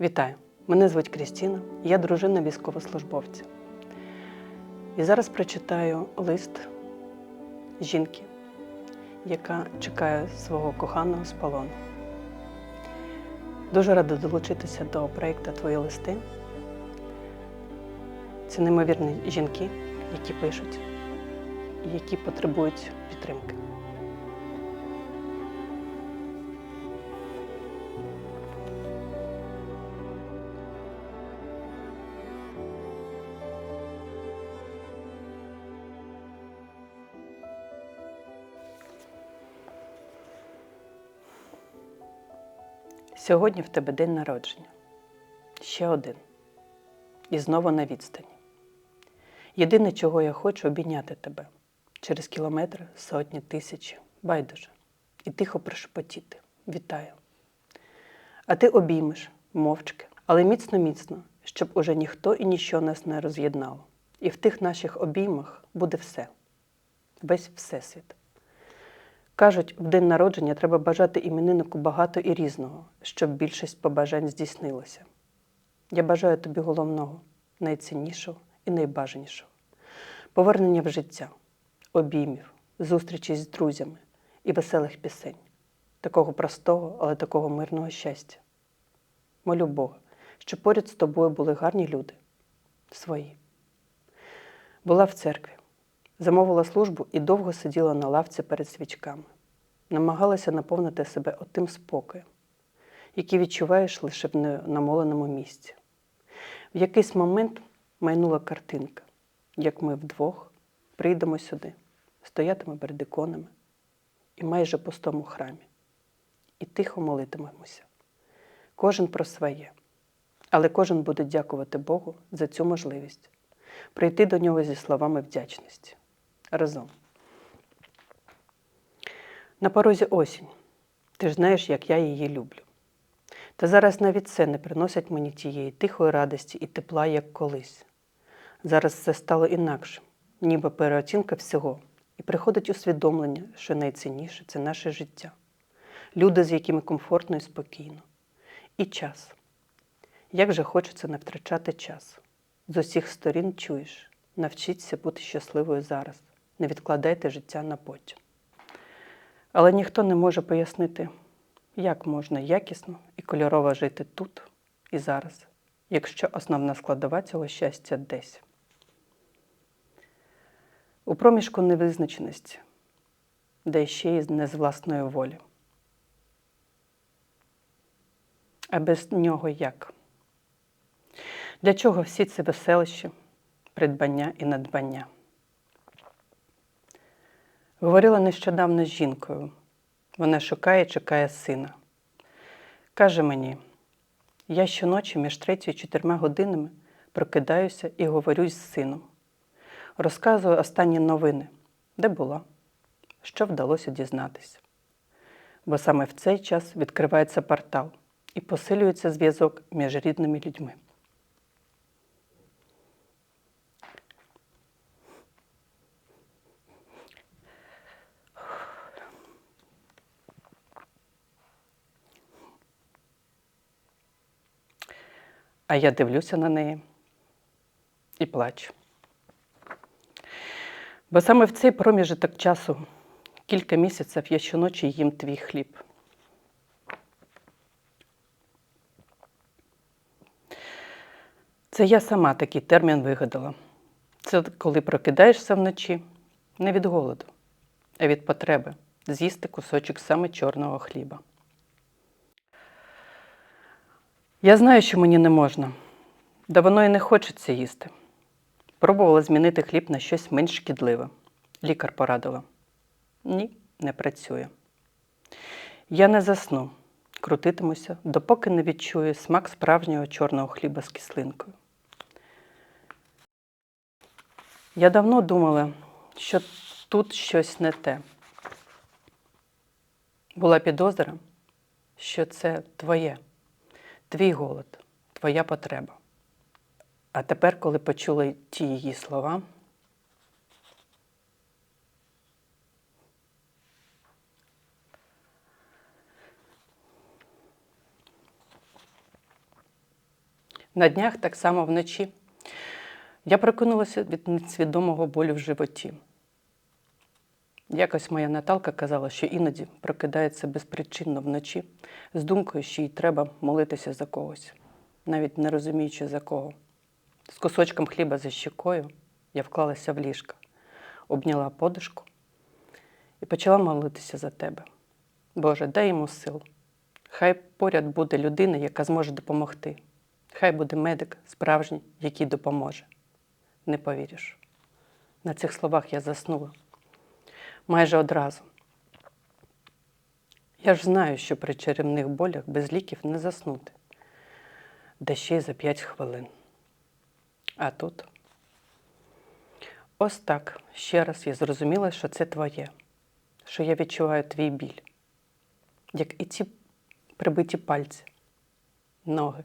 Вітаю! Мене звуть Крістіна, я дружина військовослужбовця. І зараз прочитаю лист жінки, яка чекає свого коханого з полону. Дуже рада долучитися до проєкту Твої листи. Це неймовірні жінки, які пишуть, які потребують підтримки. Сьогодні в тебе день народження. Ще один. І знову на відстані. Єдине, чого я хочу, обійняти тебе через кілометри, сотні, тисячі, байдуже, і тихо прошепотіти. Вітаю. А ти обіймеш мовчки, але міцно-міцно, щоб уже ніхто і ніщо нас не роз'єднало. І в тих наших обіймах буде все, весь всесвіт. Кажуть, в день народження треба бажати імениннику багато і різного, щоб більшість побажань здійснилося. Я бажаю тобі головного, найціннішого і найбажанішого повернення в життя, обіймів, зустрічі з друзями і веселих пісень, такого простого, але такого мирного щастя. Молю Бога, щоб поряд з тобою були гарні люди, свої. Була в церкві, замовила службу і довго сиділа на лавці перед свічками, намагалася наповнити себе отим спокоєм, який відчуваєш лише в намоленому місці. В якийсь момент майнула картинка, як ми вдвох прийдемо сюди, стоятиме перед іконами і майже пустому храмі, і тихо молитимемося. Кожен про своє, але кожен буде дякувати Богу за цю можливість. Прийти до нього зі словами вдячності разом. На порозі осінь. Ти ж знаєш, як я її люблю. Та зараз навіть це не приносить мені тієї тихої радості і тепла, як колись. Зараз все стало інакше, ніби переоцінка всього, і приходить усвідомлення, що найцінніше це наше життя, люди, з якими комфортно і спокійно, і час. Як же хочеться не втрачати час. З усіх сторін чуєш, навчіться бути щасливою зараз, не відкладайте життя на потім. Але ніхто не може пояснити, як можна якісно і кольорово жити тут і зараз, якщо основна складова цього щастя десь. У проміжку невизначеності, де ще й не з власної волі. А без нього як? Для чого всі ці веселищі, придбання і надбання? Говорила нещодавно з жінкою. Вона шукає чекає сина. Каже мені, я щоночі між третьою і чотирма годинами прокидаюся і говорю з сином. Розказую останні новини, де була, що вдалося дізнатися. Бо саме в цей час відкривається портал і посилюється зв'язок між рідними людьми. А я дивлюся на неї і плачу. Бо саме в цей проміжок часу, кілька місяців я щоночі їм твій хліб. Це я сама такий термін вигадала. Це коли прокидаєшся вночі не від голоду, а від потреби з'їсти кусочок саме чорного хліба. Я знаю, що мені не можна, да воно і не хочеться їсти. Пробувала змінити хліб на щось менш шкідливе. Лікар порадила. Ні, не працює. Я не засну, крутитимуся, допоки не відчую смак справжнього чорного хліба з кислинкою. Я давно думала, що тут щось не те. Була підозра, що це твоє, твій голод, твоя потреба. А тепер, коли почула ті її слова, На днях так само вночі я прокинулася від несвідомого болю в животі. Якось моя Наталка казала, що іноді прокидається безпричинно вночі з думкою, що їй треба молитися за когось, навіть не розуміючи за кого. З кусочком хліба за щекою я вклалася в ліжко, обняла подушку і почала молитися за тебе. Боже, дай йому сил. Хай поряд буде людина, яка зможе допомогти. Хай буде медик справжній, який допоможе. Не повіриш. На цих словах я заснула майже одразу. Я ж знаю, що при чарівних болях без ліків не заснути, де ще й за п'ять хвилин. А тут ось так ще раз я зрозуміла, що це твоє, що я відчуваю твій біль, як і ці прибиті пальці, ноги.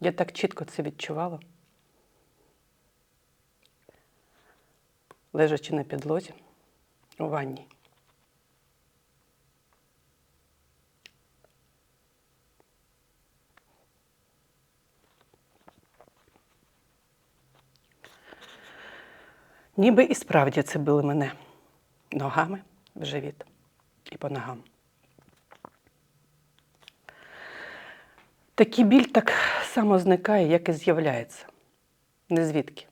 Я так чітко це відчувала. Лежачи на підлозі у ванні. Ніби і справді це били мене ногами в живіт і по ногам. Такий біль так само зникає, як і з'являється. Не звідки,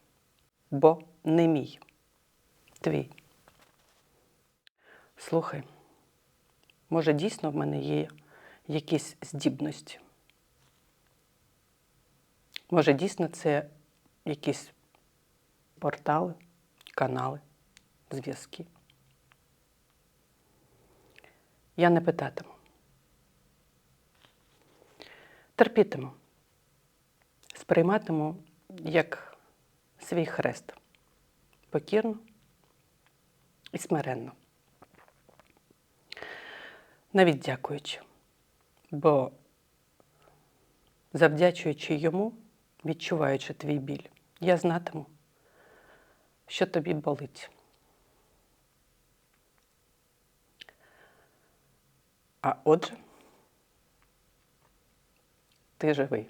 бо не мій твій. Слухай, може, дійсно в мене є якісь здібності? Може, дійсно це якісь портали, канали, зв'язки? Я не питатиму. Терпітиму, сприйматиму як свій хрест. Покірно і смиренно. Навіть дякуючи, бо завдячуючи йому, відчуваючи твій біль, я знатиму, що тобі болить. А отже, ти живий.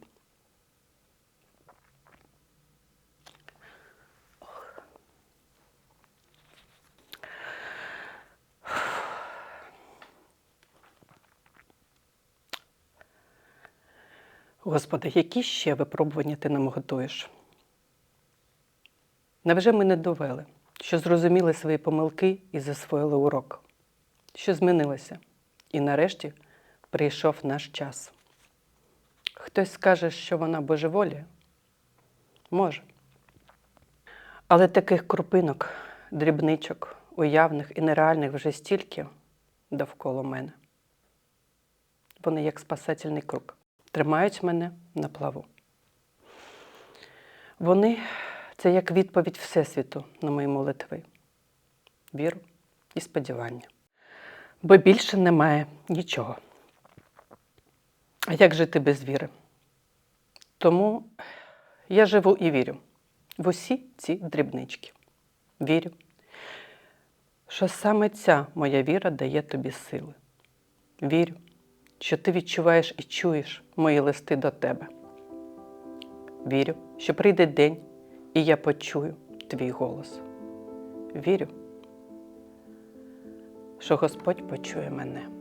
Господи, які ще випробування ти нам готуєш? Невже ми не довели, що зрозуміли свої помилки і засвоїли урок, що змінилося, і нарешті прийшов наш час. Хтось скаже, що вона божеволіє? Може. Але таких крупинок, дрібничок, уявних і нереальних вже стільки довкола мене. Вони як спасательний круг тримають мене на плаву. Вони це як відповідь Всесвіту на мої молитви, віру і сподівання. Бо більше немає нічого. А як жити без віри? Тому я живу і вірю в усі ці дрібнички. Вірю, що саме ця моя віра дає тобі сили. Вірю, що ти відчуваєш і чуєш мої листи до тебе. Вірю, що прийде день, і я почую твій голос. Вірю, що Господь почує мене.